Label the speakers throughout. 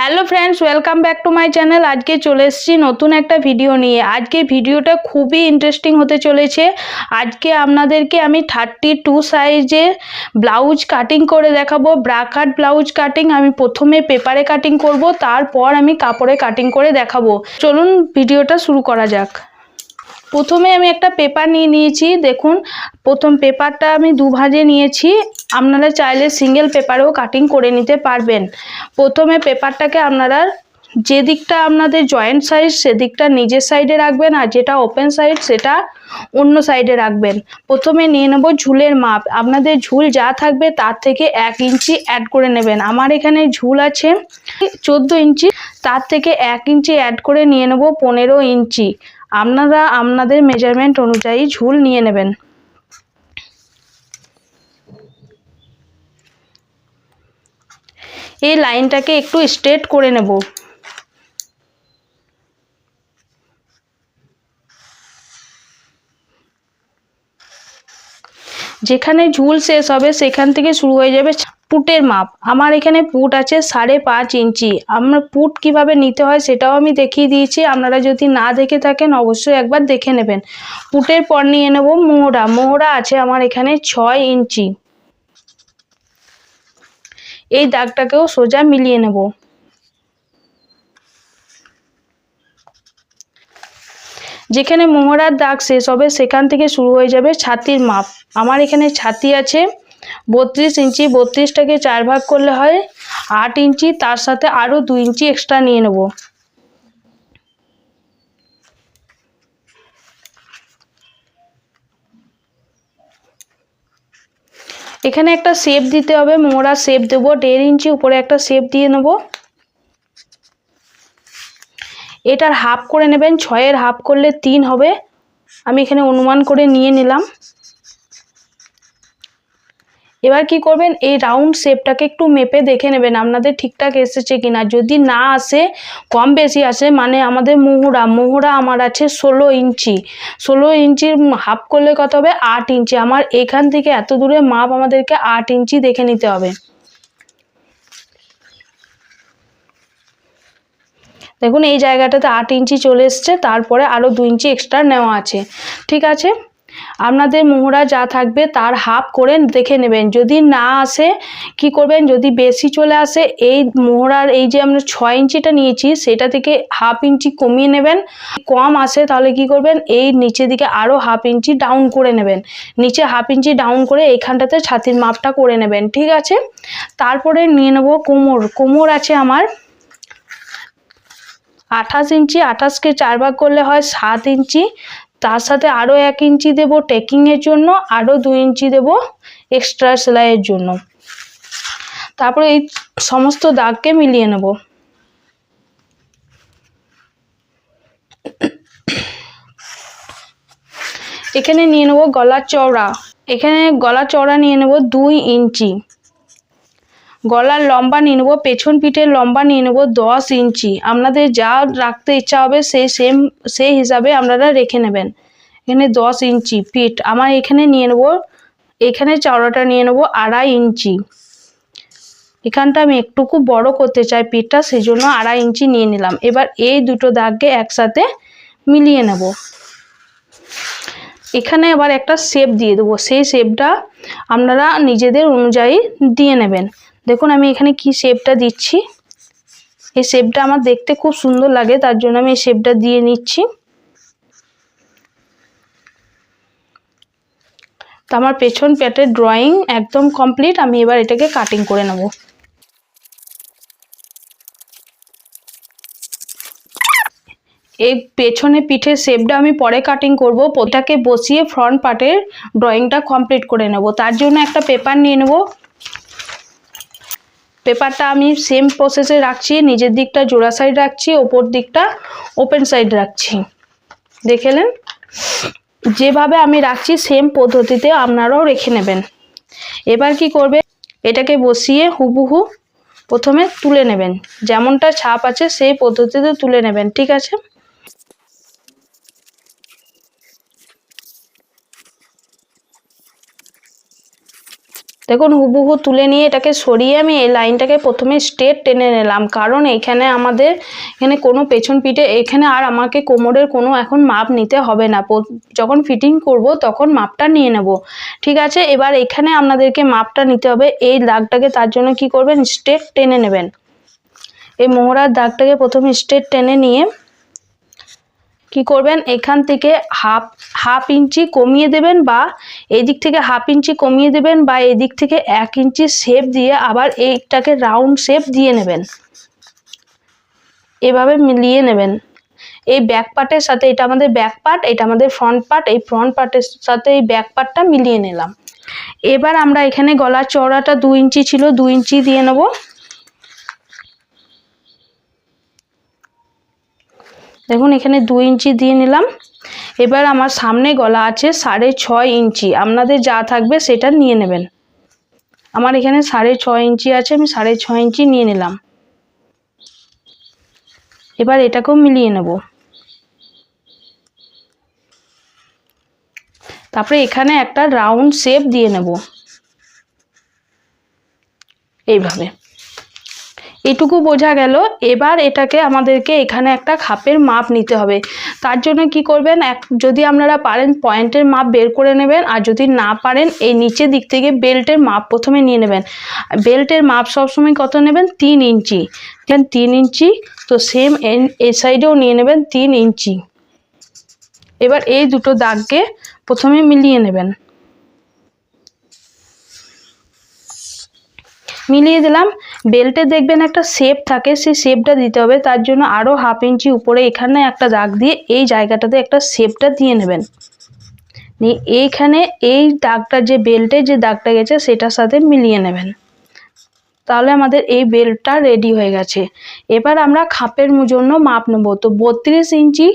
Speaker 1: Hello friends welcome back to my channel আজকে চলে এসেছি নতুন একটা ভিডিও নিয়ে। আজকে ভিডিওটা খুবই ইন্টারেস্টিং হতে চলেছে। আজকে আপনাদেরকে আমি থার্টি টু সাইজে ব্লাউজ কাটিং করে দেখাবো। ব্রাকাট ব্লাউজ কাটিং আমি প্রথমে পেপারে কাটিং করব, তারপর আমি কাপড়ে কাটিং করে দেখাবো। চলুন ভিডিওটা শুরু করা যাক। প্রথমে আমি একটা পেপার নিয়ে নিয়েছি, দেখুন। প্রথম পেপারটা আমি দু ভাঁজে নিয়েছি। আপনারা চাইলে সিঙ্গেল পেপারেও কাটিং করে নিতে পারবেন। প্রথমে পেপারটাকে আপনারা যে দিকটা আপনাদের জয়েন্ট সাইড সেদিকটা নিজের সাইডে রাখবেন আর যেটা ওপেন সাইড সেটা অন্য সাইডে রাখবেন। প্রথমে নিয়ে নেব ঝুলের মাপ। আপনাদের ঝুল যা থাকবে তার থেকে এক ইঞ্চি অ্যাড করে নেবেন। আমার এখানে ঝুল আছে চোদ্দ ইঞ্চি, তার থেকে এক ইঞ্চি অ্যাড করে নিয়ে নেব পনেরো ইঞ্চি। আপনারা আপনাদের মেজারমেন্ট অনুযায়ী ঝুল নিয়ে নেবেন। এই লাইনটাকে একটু স্ট্রেট করে নেব। যেখানে ঝুল শেষ হবে সেখান থেকে শুরু হয়ে যাবে। পুটের মাপ। আমার এখানে পুট আছে সাড়ে পাঁচ ইঞ্চি। আমার পুট কীভাবে নিতে হয় সেটাও আমি দেখিয়ে দিয়েছি। আপনারা যদি না দেখে থাকেন অবশ্যই একবার দেখে নেবেন। পুটের পর নিয়ে নেব মোহরা। মোহরা আছে আমার এখানে ছয় ইঞ্চি। এই দাগটাকেও সোজা মিলিয়ে নেব। যেখানে মোহরার দাগ শেষ হবে সেখান থেকে শুরু হয়ে যাবে ছাতির মাপ। আমার এখানে ছাতি আছে বত্রিশ ইঞ্চি, বত্রিশটাকে চার ভাগ করলে হয় আট ইঞ্চি, তার সাথে আরও দু ইঞ্চি এক্সট্রা নিয়ে নেব। এখানে একটা শেপ দিতে হবে, মোড়া শেপ দেবো, দেড় ইঞ্চি উপরে একটা শেপ দিয়ে নেব। এটার হাফ করে নেবেন, ছয়ের হাফ করলে তিন হবে। আমি এখানে অনুমান করে নিয়ে নিলাম। এবার কি করবেন? এই রাউন্ড শেপটাকে একটু মেপে দেখে নেবেন আপনাদের ঠিকঠাক এসেছে কিনা। যদি না আসে, কম বেশি আসে মানে আমাদের মোহরা মোহরা আমার আছে ষোলো ইঞ্চি। ষোলো ইঞ্চির হাফ করলে কত হবে? আট ইঞ্চি। আমার এখান থেকে এত দূরে মাপ আমাদেরকে আট ইঞ্চি দেখে নিতে হবে। দেখুন, এই জায়গাটাতে আট ইঞ্চি চলে এসছে, তারপরে আরও দু ইঞ্চি এক্সট্রা নেওয়া আছে। ঠিক আছে? আপনাদের মোহরা যা থাকবে তার হাফ করে দেখে নেবেন। যদি না আসে, কি করবেন? যদি বেশি চলে আসে, এই মোহরার এই যে আমরা ছয় ইঞ্চিটা নিয়েছি, সেটা থেকে হাফ ইঞ্চি কমিয়ে নেবেন। কম আসে তাহলে কি করবেন? এই নিচের দিকে আরও হাফ ইঞ্চি ডাউন করে নেবেন। নিচে হাফ ইঞ্চি ডাউন করে এইখানটাতে ছাতির মাপটা করে নেবেন, ঠিক আছে? তারপরে নিয়ে নেব কোমর। কোমর আছে আমার আঠাশ ইঞ্চি। আঠাশকে চার ভাগ করলে হয় সাত ইঞ্চি। তার সাথে আরও এক ইঞ্চি দেব টেকিংয়ের জন্য আরও দু ইঞ্চি দেব এক্সট্রা সেলাইয়ের জন্য। তারপরে এই সমস্ত দাগকে মিলিয়ে নেব। এখানে নিয়ে নেব গলা চওড়া। এখানে গলা চওড়া নিয়ে নেব দুই ইঞ্চি। গলার লম্বা নিয়ে নেব, পেছন পিঠের লম্বা নিয়ে নেব দশ ইঞ্চি। আপনাদের যা রাখতে ইচ্ছা হবে সেই সেম সেই হিসাবে আপনারা রেখে নেবেন। এখানে দশ ইঞ্চি পিঠ। আমার এখানে নিয়ে নেব, এখানে চওড়াটা নিয়ে নেব আড়াই ইঞ্চি। এখানটা আমি একটুকু বড় করতে চাই পিঠটা সেই জন্য আড়াই ইঞ্চি নিয়ে নিলাম। এবার এই দুটো দাগকে একসাথে মিলিয়ে নেব। এখানে আবার একটা শেপ দিয়ে দেবো। সেই শেপটা আপনারা নিজেদের অনুযায়ী দিয়ে নেবেন। দেখুন, আমি এখানে কি শেপটা দিচ্ছি? এই শেপটা আমার দেখতে খুব সুন্দর লাগে, তার জন্য আমি এই শেপটা দিয়ে নিচ্ছি। তো আমার পেছন প্যাটের ড্রয়িং একদম কমপ্লিট আমি এবার এটাকে কাটিং করে নেব। এই পেছনে পিঠের শেপটা আমি পরে কাটিং করব ওটাকে বসিয়ে ফ্রন্ট পার্টের ড্রয়িংটা কমপ্লিট করে নেব। তার জন্য একটা পেপার নিয়ে নেব। পেপারটা আমি সেম প্রসেসে রাখছি, নিজের দিকটা জোড়া সাইড রাখছি, ওপর দিকটা ওপেন সাইড রাখছি। দেখেলেন যেভাবে আমি রাখছি সেম পদ্ধতিতে আপনারাও রেখে নেবেন। এবার কি করবে? এটাকে বসিয়ে হুবুহু প্রথমে তুলে নেবেন। যেমনটা ছাপ আছে, সেই পদ্ধতিতে তুলে নেবেন, ঠিক আছে? দেখুন, হুবহু তুলে নিয়ে এটাকে সরিয়ে আমি এই লাইনটাকে প্রথমে স্ট্রেট টেনে নিলাম। কারণ এখানে আমাদের, এখানে কোনো পেছন পিঠে, এখানে আর আমাকে কোমরের কোনো এখন মাপ নিতে হবে না। যখন ফিটিং করব তখন মাপটা নিয়ে নেব। ঠিক আছে? এবার এখানে আপনাদেরকে মাপটা নিতে হবে। এই দাগটাকে তার জন্য কি করবেন? স্ট্রেট টেনে নেবেন। এই মোহরার দাগটাকে প্রথমে স্ট্রেট টেনে নিয়ে কি করবেন? এখান থেকে হাফ হাফ ইঞ্চি কমিয়ে দেবেন বা এদিক থেকে হাফ ইঞ্চি কমিয়ে দেবেন বা এদিক থেকে এক ইঞ্চি শেপ দিয়ে আবার এইটাকে রাউন্ড শেপ দিয়ে নেবেন। এভাবে মিলিয়ে নেবেন। এই ব্যাক পার্টের সাথে, এটা আমাদের ব্যাক পার্ট এটা আমাদের ফ্রন্ট পার্ট এই ফ্রন্ট পার্টের সাথে এই ব্যাক পার্টটা মিলিয়ে নিলাম। এবার আমরা এখানে গলার চওড়াটা দু ইঞ্চি ছিল, দু ইঞ্চি দিয়ে নেব। দেখুন, এখানে দু ইঞ্চি দিয়ে নিলাম। এবার আমার সামনে গলা আছে সাড়ে ছয় ইঞ্চি। আপনাদের যা থাকবে সেটা নিয়ে নেবেন। আমার এখানে সাড়ে ছয় ইঞ্চি আছে, আমি সাড়ে ছয় ইঞ্চি নিয়ে নিলাম। এবার এটাকেও মিলিয়ে নেব। তারপরে এখানে একটা রাউন্ড শেপ দিয়ে নেব। এইভাবে। এইটুকু বোঝা গেল, এবার এটাকে আমাদেরকে এখানে একটা খাপের মাপ নিতে হবে। তার জন্য কি করবেন? এক, যদি আপনারা পারেন পয়েন্টের মাপ বের করে নেবেন, আর যদি না পারেন, এই নিচের দিক থেকে বেল্টের মাপ প্রথমে নিয়ে নেবেন। বেল্টের মাপ সবসময় কত নেবেন? তিন ইঞ্চি। দেন তিন ইঞ্চি, তো সেম এই সাইডেও নিয়ে নেবেন তিন ইঞ্চি। এবার এই দুটো দাগকে প্রথমে মিলিয়ে নেবেন। মিলিয়ে দিলাম। বেল্টে দেখবেন একটা শেপ থাকে, সেই শেপটা দিতে হবে। তার জন্য আরও হাফ ইঞ্চি উপরে এখানে একটা দাগ দিয়ে এই জায়গাটাতে একটা শেপটা দিয়ে নেবেন। নিয়ে এইখানে এই দাগটা যে বেল্টে যে দাগটা গেছে, সেটার সাথে মিলিয়ে নেবেন। তাহলে আমাদের এই বেল্টটা রেডি হয়ে গেছে। এবার আমরা খাপের জন্য মাপ নেব। তো বত্রিশ ইঞ্চি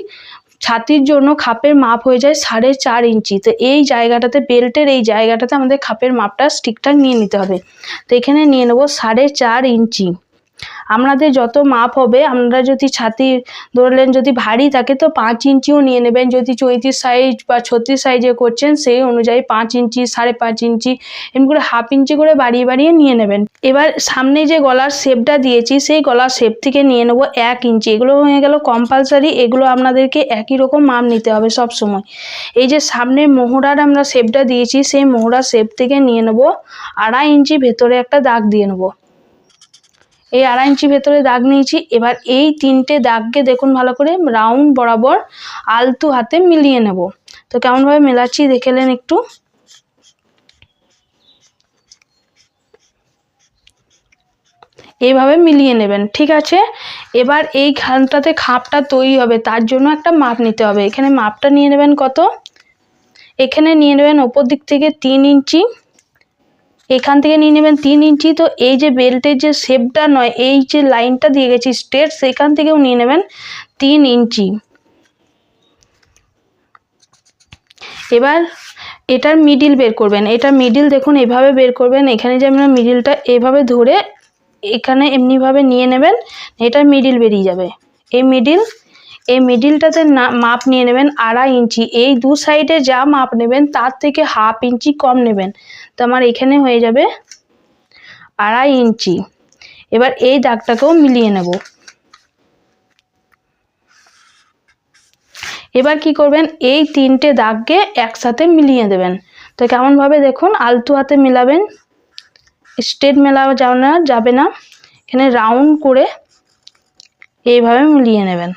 Speaker 1: ছাতির জন্য খাপের মাপ হয়ে যায় সাড়ে চার ইঞ্চি। তো এই জায়গাটাতে, বেল্টের এই জায়গাটাতে আমাদের খাপের মাপটা ঠিকঠাক নিয়ে নিতে হবে। তো এখানে নিয়ে নেব সাড়ে চার ইঞ্চি। আপনাদের যত মাপ হবে আপনারা যদি ছাতি ধরলেন, যদি ভারী থাকে, তো পাঁচ ইঞ্চিও নিয়ে নেবেন। যদি চৌত্রিশ সাইজ বা ছত্রিশ সাইজে করছেন, সেই অনুযায়ী পাঁচ ইঞ্চি, সাড়ে পাঁচ ইঞ্চি এমনি করে হাফ ইঞ্চি করে বাড়িয়ে বাড়িয়ে নিয়ে নেবেন। এবার সামনে যে গলার শেপটা দিয়েছি, সেই গলার শেপ থেকে নিয়ে নেব এক ইঞ্চি। এগুলো হয়ে গেল কম্পালসারি এগুলো আপনাদেরকে একই রকম মাপ নিতে হবে সব সময় এই যে সামনে মোহরার আমরা শেপটা দিয়েছি, সেই মোহরার শেপ থেকে নিয়ে নেব আড়াই ইঞ্চি ভেতরে একটা দাগ দিয়ে নেব। এই আড়াই ইঞ্চি ভেতরে দাগ নিয়েছি। এবার এই তিনটে দাগকে দেখুন ভালো করে রাউন্ড বরাবর আলতু হাতে মিলিয়ে নেব। তো কেমনভাবে মেলাচ্ছি দেখেলেন একটু। এইভাবে মিলিয়ে নেবেন, ঠিক আছে? এবার এই খানটাতে খাপটা তৈরি হবে, তার জন্য একটা মাপ নিতে হবে। এখানে মাপটা নিয়ে নেবেন কত? এখানে নিয়ে নেবেন ওপর দিক থেকে তিন ইঞ্চি। এখান থেকে নিয়ে নেবেন তিন ইঞ্চি। তো এই যে বেল্টের যে শেপটা নয়, এই যে লাইনটা দিয়ে গেছি স্ট্রেট সেখান থেকেও নিয়ে নেবেন তিন ইঞ্চি। এবার এটার মিডিল বের করবেন। এটা মিডিল দেখুন, এভাবে বের করবেন। এখানে যে আমরা মিডিলটা এভাবে ধরে এখানে এমনিভাবে নিয়ে নেবেন এটার মিডিল বেরিয়ে যাবে। এই মিডিল এই মিডিলটাতে মাপ নিয়ে নেবেন আড়াই ইঞ্চি। এই দু সাইডে যা মাপ নেবেন, তার থেকে হাফ ইঞ্চি কম নেবেন। তো আমার এখানে হয়ে যাবে আড়াই ইঞ্চি। এবার এই দাগটাকেও মিলিয়ে নেব। এবার কি করবেন, এই তিনটে দাগকে একসাথে মিলিয়ে দেবেন। তো কেমনভাবে দেখুন, আলতু হাতে মিলাবেন স্ট্রেট মেলা যাও না, যাবে না। এখানে রাউন্ড করে এইভাবে মিলিয়ে নেবেন।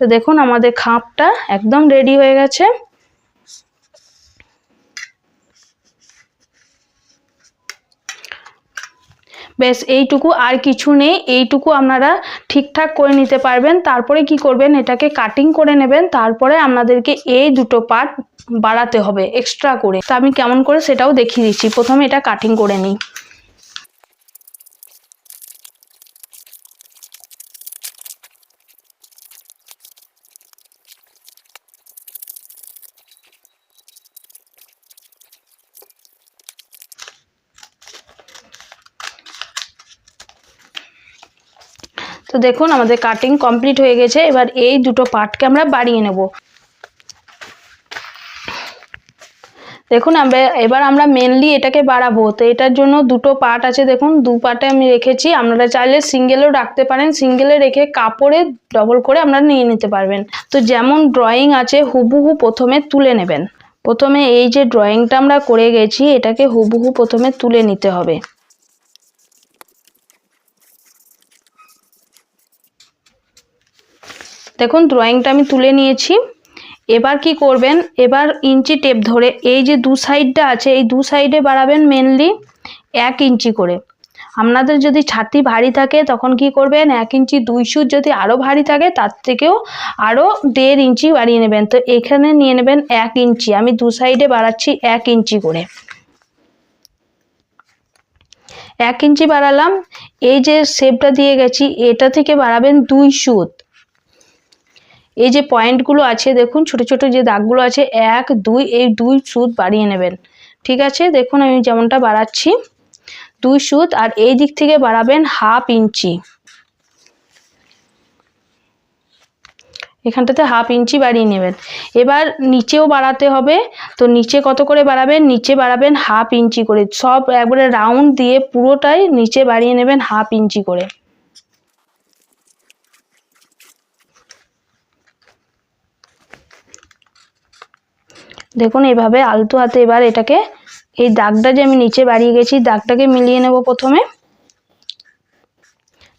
Speaker 1: তো দেখুন আমাদের খাপটা একদম রেডি হয়ে গেছে। ব্যাস এইটুকু আর কিছু নেই, এইটুকু আপনারা ঠিকঠাক করে নিতে পারবেন। তারপরে কি করবেন, এটাকে কাটিং করে নেবেন, তারপরে আপনাদেরকে এই দুটো পার্ট বাড়াতে হবে এক্সট্রা করে। তা আমি কেমন করে সেটাও দেখিয়ে দিচ্ছি। প্রথমে এটা কাটিং করে নিই। দেখুন, আমাদের কাটিং কমপ্লিট হয়ে গেছে। এবার এই দুটো পার্টকে আমরা বাড়িয়ে নেব। দেখুন, আমরা এবার আমরা মেনলি এটাকে বাড়াবো। তো এটার জন্য দুটো পার্ট আছে, দেখুন, দু পার্টে আমি রেখেছি। আপনারা চাইলে সিঙ্গেলও রাখতে পারেন। সিঙ্গেলে রেখে কাপড়ে ডবল করে আপনারা নিয়ে নিতে পারবেন। তো যেমন ড্রয়িং আছে, হুবহু প্রথমে তুলে নেবেন। প্রথমে এই যে ড্রয়িংটা আমরা করে গেছি, এটাকে হুবহু প্রথমে তুলে নিতে হবে। দেখুন ড্রয়িংটা আমি তুলে নিয়েছি। এবার কি করবেন? এবার ইঞ্চি টেপ ধরে এই যে দু সাইডটা আছে, এই দু সাইডে বাড়াবেন মেনলি এক ইঞ্চি করে। আপনাদের যদি ছাতি ভারী থাকে, তখন কি করবেন? এক ইঞ্চি, দুই সুত যদি আরও ভারী থাকে, তার থেকেও আরও দেড় ইঞ্চি বাড়িয়ে নেবেন। তো এখানে নিয়ে নেবেন এক ইঞ্চি। আমি দু সাইডে বাড়াচ্ছি এক ইঞ্চি করে। এক ইঞ্চি বাড়ালাম। এই যে শেপটা দিয়ে গেছি, এটা থেকে বাড়াবেন দুই সুত। এই যে পয়েন্টগুলো আছে, দেখুন, ছোট ছোট যে দাগগুলো আছে, এক, দুই, এই দুই সুদ বাড়িয়ে নেবেন। ঠিক আছে? দেখুন, আমি যেমনটা বাড়াচ্ছি, দুই সুদ আর এই দিক থেকে বাড়াবেন হাফ ইঞ্চি। এখানটাতে হাফ ইঞ্চি বাড়িয়ে নেবেন। এবার নিচেও বাড়াতে হবে, তো নিচে কত করে বাড়াবেন? নিচে বাড়াবেন হাফ ইঞ্চি করে। সব একবারে রাউন্ড দিয়ে পুরোটাই নিচে বাড়িয়ে নেবেন হাফ ইঞ্চি করে। দেখুন, এইভাবে আলতো হাতে এবার এটাকে, এই দাগটা যে আমি নিচে বাড়িয়ে গেছি, দাগটাকে মিলিয়ে নেব প্রথমে।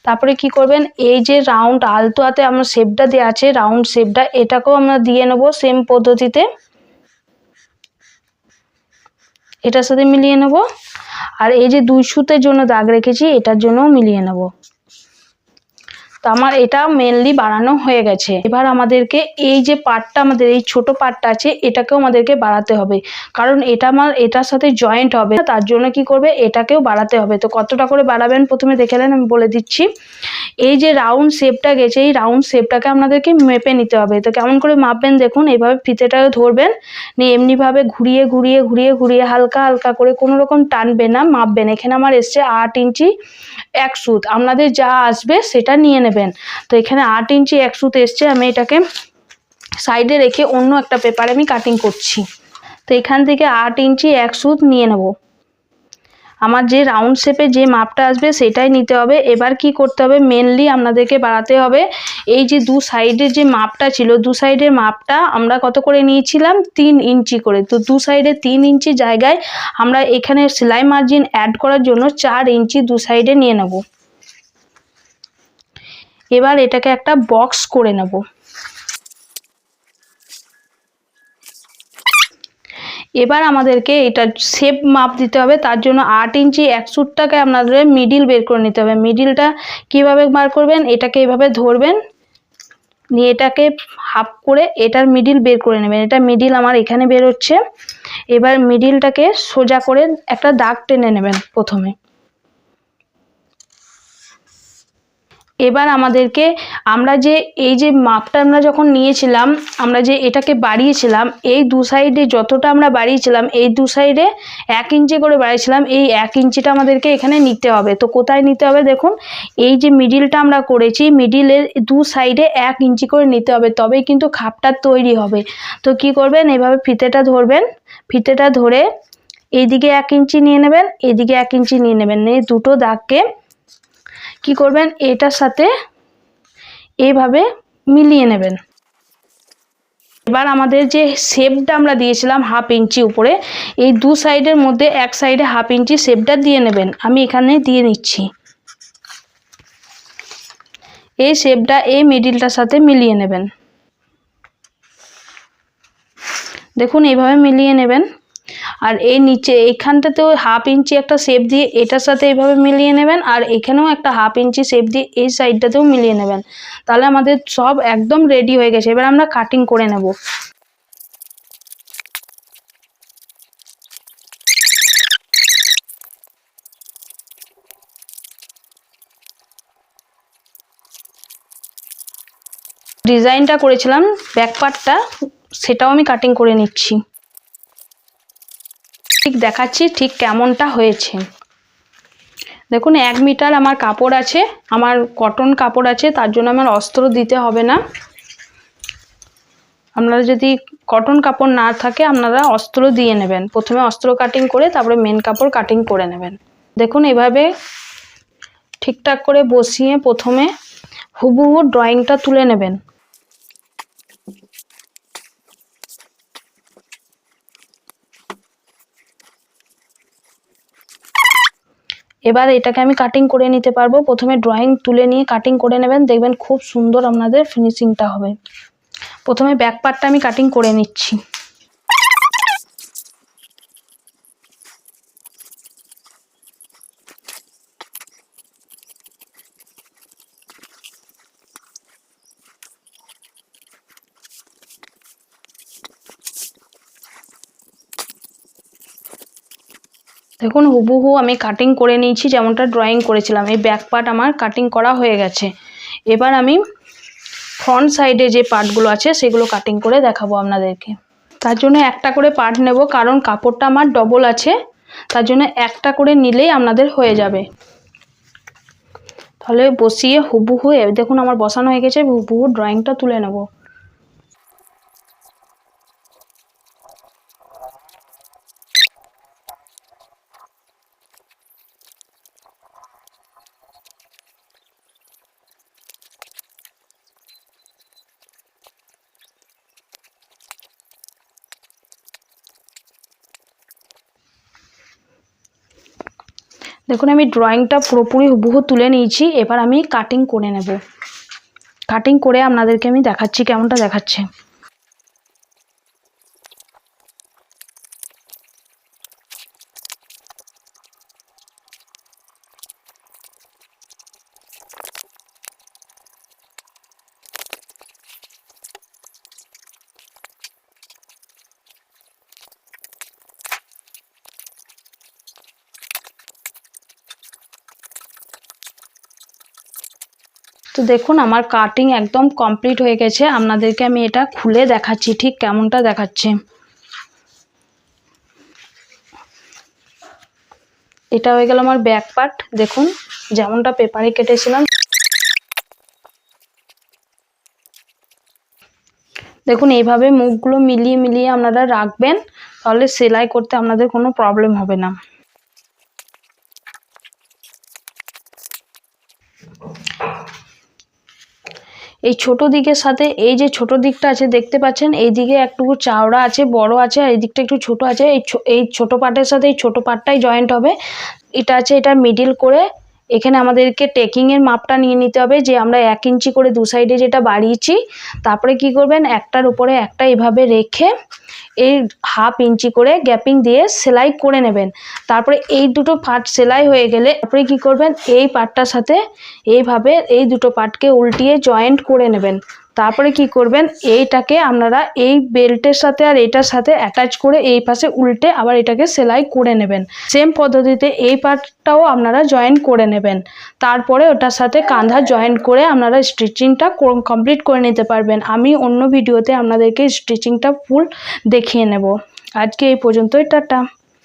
Speaker 1: তারপরে কি করবেন, এই যে রাউন্ড আলতো হাতে আমার শেপটা দেওয়া আছে রাউন্ড শেপটা এটাকেও আমরা দিয়ে নেব সেম পদ্ধতিতে। এটার সাথে মিলিয়ে নেব। আর এই যে দুই সুতের জন্য দাগ রেখেছি, এটার জন্যও মিলিয়ে নেব। তো আমার এটা মেনলি বাড়ানো হয়ে গেছে। এবার আমাদেরকে এই যে পার্টটা আমাদের এই ছোট পার্টটা আছে, এটাকেও আমাদেরকে বাড়াতে হবে। কারণ এটা আমার, এটার সাথে জয়েন্ট হবে, তার জন্য কি করবে, এটাকেও বাড়াতে হবে। তো কতটা করে বাড়াবেন? প্রথমে দেখে নেন, আমি বলে দিচ্ছি। এই যে রাউন্ড শেপটা গেছে, এই রাউন্ড শেপটাকে আপনাদেরকে মেপে নিতে হবে। তো কেমন করে মাপবেন দেখুন এইভাবে ফিতেটাকে ধরবেন, নিয়ে এমনিভাবে ঘুরিয়ে ঘুরিয়ে ঘুরিয়ে ঘুরিয়ে হালকা হালকা করে কোনো রকম টানবেন না, মাপবেন। এখানে আমার এসছে আট ইঞ্চি এক সুত। আপনাদের যা আসবে, সেটা নিয়ে নেবেন। তো এখানে আট ইঞ্চি এক সুত এসছে, আমি এটাকে সাইডে রেখে অন্য একটা পেপারে আমি কাটিং করছি। তো এখান থেকে আট ইঞ্চি এক সুত নিয়ে নেব। আমার যে রাউন্ড শেপে যে মাপটা আসবে সেটাই নিতে হবে। এবার কি করতে হবে? মেনলি আপনাদেরকে বাড়াতে হবে এই যে দু সাইডের যে মাপটা ছিল, দু সাইডের মাপটা আমরা কত করে নিয়েছিলাম? তিন ইঞ্চি করে। তো দু সাইডে তিন ইঞ্চি জায়গায় আমরা এখানে সেলাই মার্জিন অ্যাড করার জন্য চার ইঞ্চি দু সাইডে নিয়ে নেব। এবার এটাকে একটা বক্স করে নেব। এবার আমাদেরকে এটা শেপ মাপ দিতে হবে, তার জন্য আট ইঞ্চি এক সুটটাকে আপনাদের মিডিল বের করে নিতে হবে। মিডিলটা কীভাবে বার করবেন? এটাকে এভাবে ধরবেন, নিয়ে এটাকে হাফ করে এটার মিডিল বের করে নেবেন। এটা মিডিল আমার এখানে বের হচ্ছে এবার মিডিলটাকে সোজা করে একটা দাগ টেনে নেবেন প্রথমে। এবার আমাদেরকে আমরা যে, এই যে মাপটা আমরা যখন নিয়েছিলাম, আমরা যে এটাকে বাড়িয়েছিলাম, এই দু সাইডে যতটা আমরা বাড়িয়েছিলাম, এই দু সাইডে এক ইঞ্চি করে বাড়িয়েছিলাম, এই এক ইঞ্চিটা আমাদেরকে এখানে নিতে হবে। তো কোথায় নিতে হবে দেখুন, এই যে মিডিলটা আমরা করেছি মিডিলের দু সাইডে এক ইঞ্চি করে নিতে হবে, তবেই কিন্তু খাপটা তৈরি হবে। তো কি করবেন, এভাবে ফিতেটা ধরবেন, ফিতেটা ধরে এইদিকে এক ইঞ্চি নিয়ে নেবেন, এদিকে এক ইঞ্চি নিয়ে নেবেন এই দুটো দাগকে কি করবেন? এটার সাথে এইভাবে মিলিয়ে নেবেন। এবার আমাদের যে শেপটা আমরা দিয়েছিলাম হাফ ইঞ্চি উপরে, এই দু সাইডের মধ্যে এক সাইডে হাফ ইঞ্চি শেপটা দিয়ে নেবেন। আমি এখানে দিয়ে নিচ্ছি। এই শেপটা এই মিডিলটার সাথে মিলিয়ে নেবেন। দেখুন এইভাবে মিলিয়ে নেবেন। আর এই নিচে, এইখানটাতেও হাফ ইঞ্চি একটা শেপ দিয়ে এটার সাথে এইভাবে মিলিয়ে নেবেন আর এখানেও একটা হাফ ইঞ্চি শেপ দিয়ে এই সাইডটাতেও মিলিয়ে নেবেন। তাহলে আমাদের সব একদম রেডি হয়ে গেছে। এবার আমরা কাটিং করে নেব। ডিজাইনটা করেছিলাম ব্যাক পার্টটা সেটাও আমি কাটিং করে নিচ্ছি। ঠিক দেখাচ্ছি ঠিক কেমনটা হয়েছে। দেখুন, এক মিটার আমার কাপড় আছে, আমার কটন কাপড় আছে, তার জন্য আমার অস্ত্র দিতে হবে না। আপনারা যদি কটন কাপড় না থাকে, আপনারা অস্ত্র দিয়ে নেবেন। প্রথমে অস্ত্র কাটিং করে, তারপরে মেন কাপড় কাটিং করে নেবেন। দেখুন, এভাবে ঠিকঠাক করে বসিয়ে প্রথমে হুবহু ড্রয়িংটা তুলে নেবেন। এবার এটাকে আমি কাটিং করে নিতে পারব। প্রথমে ড্রয়িং তুলে নিয়ে কাটিং করে নেবেন। দেখবেন খুব সুন্দর আপনাদের ফিনিশিংটা হবে। প্রথমে ব্যাক পার্টটা আমি কাটিং করে নিচ্ছি। দেখুন, হুবহু আমি কাটিং করে নিয়েছি, যেমনটা ড্রয়িং করেছিলাম। এই ব্যাক পার্ট আমার কাটিং করা হয়ে গেছে। এবার আমি ফ্রন্ট সাইডে যে পার্টগুলো আছে, সেগুলো কাটিং করে দেখাবো আপনাদেরকে। তার জন্য একটা করে পার্ট নেব, কারণ কাপড়টা আমার ডবল আছে। তার জন্য একটা করে নিলেই আপনাদের হয়ে যাবে। তাহলে বসিয়ে হুবহু দেখুন আমার বসানো হয়ে গেছে, হুবহু ড্রয়িংটা তুলে নেব। দেখুন, আমি ড্রয়িংটা পুরোপুরি হুবহু তুলে নিয়েছি। এবার আমি কাটিং করে নেব। কাটিং করে আপনাদেরকে আমি দেখাচ্ছি কেমনটা দেখাচ্ছে। তো দেখুন, আমার কাটিং একদম কমপ্লিট হয়ে গেছে। আপনাদেরকে আমি এটা খুলে দেখাচ্ছি, ঠিক কেমনটা দেখাচ্ছে। এটা হয়ে গেল আমার ব্যাক পার্ট দেখুন, যেমনটা পেপারে কেটেছিলাম। দেখুন, এইভাবে মুখগুলো মিলিয়ে মিলিয়ে আপনারা রাখবেন, তাহলে সেলাই করতে আপনাদের কোনো প্রবলেম হবে না। এই ছোট দিকের সাথে এই যে ছোট দিকটা আছে দেখতে পাচ্ছেন, এই দিকে একটু চাওড়া আছে, বড় আছে আর এই দিকটা একটু ছোট আছে। এই এই ছোট পার্টের সাথে এই ছোট পার্টটাই জয়েন্ট হবে। এটা আছে এটা মিডিল করে এখানে আমাদেরকে টেকিং এর মাপটা নিয়ে নিতে হবে যে আমরা এক ইঞ্চি করে দু সাইডে যেটা বাড়িয়েছি, তারপরে কি করবেন? একটার উপরে একটা এভাবে রেখে এই হাফ ইঞ্চি করে গ্যাপিং দিয়ে সেলাই করে নেবেন। তারপরে এই দুটো পার্ট সেলাই হয়ে গেলে তারপরে কি করবেন? এই পার্টটার সাথে এইভাবে এই দুটো পার্টকে উল্টিয়ে জয়েন্ট করে নেবেন। তারপরে কি করবেন? এইটাকে আপনারা এই বেল্টের সাথে আর এটার সাথে অ্যাটাচ করে এই পাশে উল্টে আবার এটাকে সেলাই করে নেবেন। সেম পদ্ধতিতে এই পার্টটাও আপনারা জয়েন করে নেবেন। তারপরে ওটার সাথে কাঁধা জয়েন করে আপনারা স্টিচিংটা কমপ্লিট করে নিতে পারবেন। আমি অন্য ভিডিওতে আপনাদেরকে স্টিচিংটা ফুল দেখিয়ে নেব। আজকে এই পর্যন্তই, টাটা।